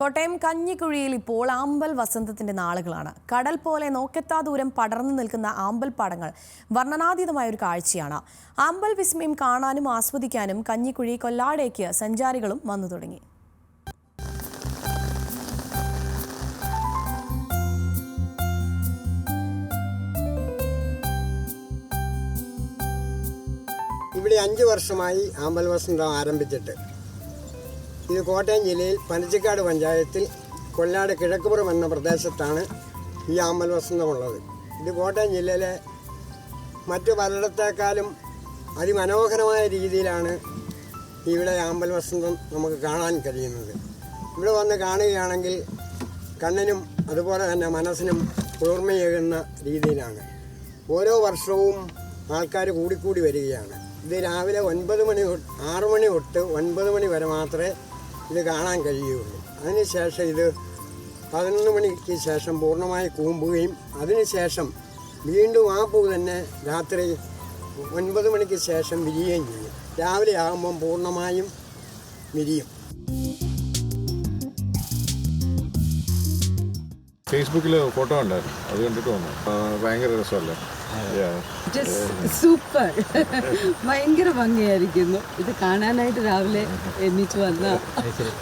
കോട്ടയം കഞ്ഞിക്കുഴിയിൽ ഇപ്പോൾ ആമ്പൽ വസന്തത്തിന്റെ നാളുകളാണ്. കടൽ പോലെ നോക്കെത്താ ദൂരം പടർന്നു നിൽക്കുന്ന ആമ്പൽ പാടങ്ങൾ വർണനാതീതമായ ഒരു കാഴ്ചയാണ്. ആമ്പൽ വിസ്മയം കാണാനും ആസ്വദിക്കാനും കഞ്ഞിക്കുഴി കൊല്ലാടേക്ക് സഞ്ചാരികളും വന്നു തുടങ്ങി. ഇവിടെ അഞ്ച് വർഷമായി ആമ്പൽ വസന്തം ആരംഭിച്ചിട്ട്. ഇത് കോട്ടയം ജില്ലയിൽ പനച്ചിക്കാട് പഞ്ചായത്തിൽ കൊല്ലാട് കിഴക്കുപുറം എന്ന പ്രദേശത്താണ് ഈ ആമ്പൽ വസന്തമുള്ളത്. ഇത് കോട്ടയം ജില്ലയിലെ മറ്റു പലയിടത്തേക്കാളും അതിമനോഹരമായ രീതിയിലാണ് ഇവിടെ ആമ്പൽ വസന്തം നമുക്ക് കാണാൻ കഴിയുന്നത്. ഇവിടെ വന്ന് കാണുകയാണെങ്കിൽ കണ്ണിനും അതുപോലെ തന്നെ മനസ്സിനും കുളിർമയേകുന്ന രീതിയിലാണ്. ഓരോ വർഷവും ആൾക്കാർ കൂടിക്കൂടി വരികയാണ്. ഇത് രാവിലെ ഒൻപത് മണി ആറ് മണി തൊട്ട് ഒൻപത് മണി വരെ മാത്രമേ ഇത് കാണാൻ കഴിയുകയുള്ളൂ. അതിനുശേഷം ഇത് പതിനൊന്ന് മണിക്ക് ശേഷം പൂർണമായി കൂമ്പുകയും അതിനുശേഷം വീണ്ടും ആ പൂ തന്നെ രാത്രി ഒൻപത് മണിക്ക് ശേഷം വിരിയുകയും ചെയ്യും. രാവിലെ ആകുമ്പം പൂർണമായും വിരിയും. ഫേസ്ബുക്കിൽ ഫോട്ടോ ഉണ്ടായിരുന്നു അത് കണ്ടിട്ട് വന്നു. ഭയങ്കര രസമല്ലേ? സൂപ്പർ ഭയങ്കര ഭംഗിയായിരിക്കുന്നു. ഇത് കാണാനായിട്ട് രാവിലെ എണീച്ച് വന്ന.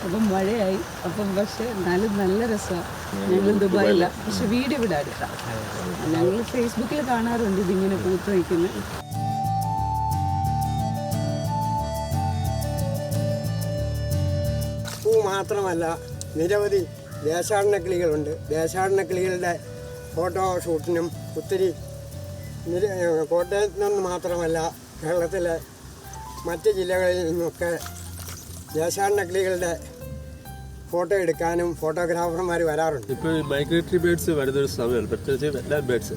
അപ്പം മഴയായി. അപ്പം പക്ഷെ എന്നാലും നല്ല രസമാണ് ഞങ്ങൾ ദുബായില്ല പക്ഷെ വീട് ഇവിടെ അടുത്താണ് ഞങ്ങൾ ഫേസ്ബുക്കിൽ കാണാറുണ്ട് ഇതിങ്ങനെ പൂത്ത് വയ്ക്കുന്നത് പൂ മാത്രമല്ല നിരവധി ദേശാടന കിളികളുണ്ട്. ദേശാടന കിളികളുടെ ഫോട്ടോ ഷൂട്ടിനും ഒത്തിരി കോട്ടയത്തു നിന്ന് മാത്രമല്ല കേരളത്തിലെ മറ്റ് ജില്ലകളിൽ നിന്നൊക്കെ ദേശാടന കിളികളുടെ ഫോട്ടോ എടുക്കാനും ഫോട്ടോഗ്രാഫർമാർ വരാറുണ്ട്. ഇപ്പോൾ മൈഗ്രേറ്ററി ബേഡ്സ് വരുന്നൊരു സമയമാണ് പ്രത്യേകിച്ച് വെല്ലാൻ ബേഡ്സ്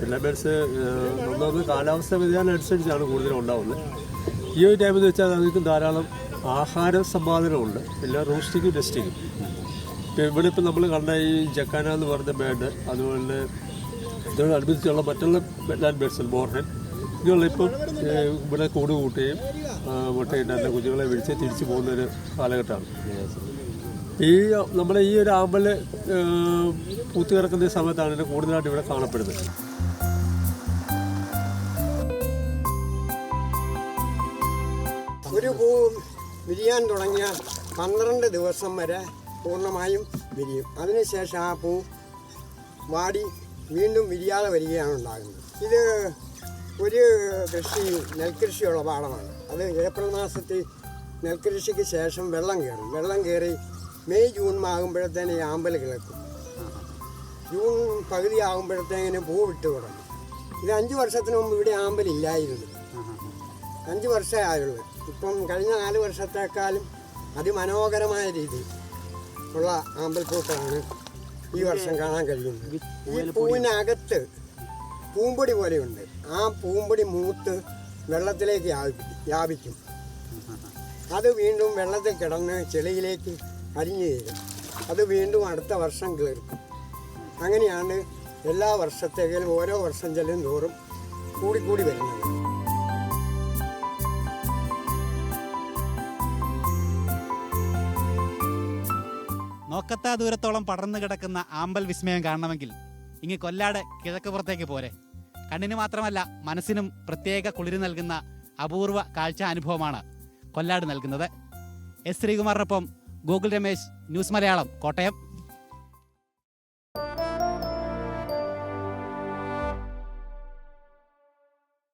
വെല്ലാൻ ബേഡ്സ് ഒന്നാമത് കാലാവസ്ഥ വ്യതിയാനം അനുസരിച്ചാണ് കൂടുതലും ഉണ്ടാവുന്നത്. ഈ ഒരു ടൈമെന്ന് വെച്ചാൽ നമുക്ക് ധാരാളം ആഹാര സമ്പാദനമുണ്ട്. എല്ലാ റോസ്റ്റിങ്ങും ടെസ്റ്റിങ്ങും ഇവിടെ ഇപ്പം നമ്മൾ കണ്ട ഈ ജക്കാന എന്ന് പറഞ്ഞ ബാൻഡ് അതുപോലെ ഇതിനോടനുബന്ധിച്ചുള്ള മറ്റുള്ള ലാൻഡ് ബേഡ്സ് ബോർഡൻ ഇങ്ങനെയുള്ള ഇപ്പം ഇവിടെ കൂട് കൂട്ടുകയും മുട്ടയിട്ടാൽ മുട്ടയിട്ട് കുഞ്ഞുങ്ങളെ വിളിച്ച് തിരിച്ചു പോകുന്ന ഒരു കാലഘട്ടമാണ്. ഈ നമ്മുടെ ഈ ഒരു ആമ്പൽ പൂത്തു കിടക്കുന്ന സമയത്താണ് കൂടുതലായിട്ട് ഇവിടെ കാണപ്പെടുന്നത്. ഒരു പൂ വിരിയാൻ തുടങ്ങിയ പന്ത്രണ്ട് ദിവസം വരെ പൂർണമായും വിരിയും. അതിനുശേഷം ആ പൂ വാടി വീണ്ടും വിരിയാതെ വരികയാണ് ഉണ്ടാകുന്നത്. ഇത് ഒരു കൃഷി നെൽകൃഷിയുള്ള പാടമാണ് അത് ഏപ്രിൽ മാസത്തിൽ നെൽകൃഷിക്ക് ശേഷം വെള്ളം കയറും. വെള്ളം കയറി മെയ് ജൂൺ ആകുമ്പോഴത്തേന് ആമ്പൽ കിളക്കും. ജൂൺ പകുതി ആകുമ്പോഴത്തേന് പൂ വിട്ട് തുടങ്ങും. ഇത് അഞ്ച് വർഷത്തിന് മുമ്പ് ഇവിടെ ആമ്പൽ ഇല്ലായിരുന്നു. അഞ്ച് വർഷമേ ആയുള്ളൂ. ഇപ്പം കഴിഞ്ഞ നാല് വർഷത്തേക്കാളും അതിമനോഹരമായ രീതി ഉള്ള ആമ്പൽപ്പൂക്കളാണ് ഈ വർഷം കാണാൻ കഴിയുന്നത്. ഈ പൂവിനകത്ത് പൂമ്പൊടി പോലെയുണ്ട്. ആ പൂമ്പൊടി മൂത്ത് വെള്ളത്തിലേക്ക് വ്യാപിക്കും. അത് വീണ്ടും വെള്ളത്തിൽ കിടന്ന് ചെളിയിലേക്ക് അരിഞ്ഞു തരും അത് വീണ്ടും അടുത്ത വർഷം കീർക്കും അങ്ങനെയാണ് എല്ലാ വർഷത്തേക്കും ഓരോ വർഷം ചെല്ലും തോറും കൂടിക്കൂടി വരുന്നത്. നോക്കത്താ ദൂരത്തോളം പടർന്നു കിടക്കുന്ന ആമ്പൽ വിസ്മയം കാണണമെങ്കിൽ ഇങ്ങ് കൊല്ലാട് കിഴക്ക് പുറത്തേക്ക് പോരെ. കണ്ണിന് മാത്രമല്ല മനസ്സിനും പ്രത്യേക കുളിര് നൽകുന്ന അപൂർവ കാഴ്ച അനുഭവമാണ് കൊല്ലാട് നൽകുന്നത്. എസ് ശ്രീകുമാറിനൊപ്പം ഗൂഗിൾ രമേശ് ന്യൂസ് മലയാളം കോട്ടയം.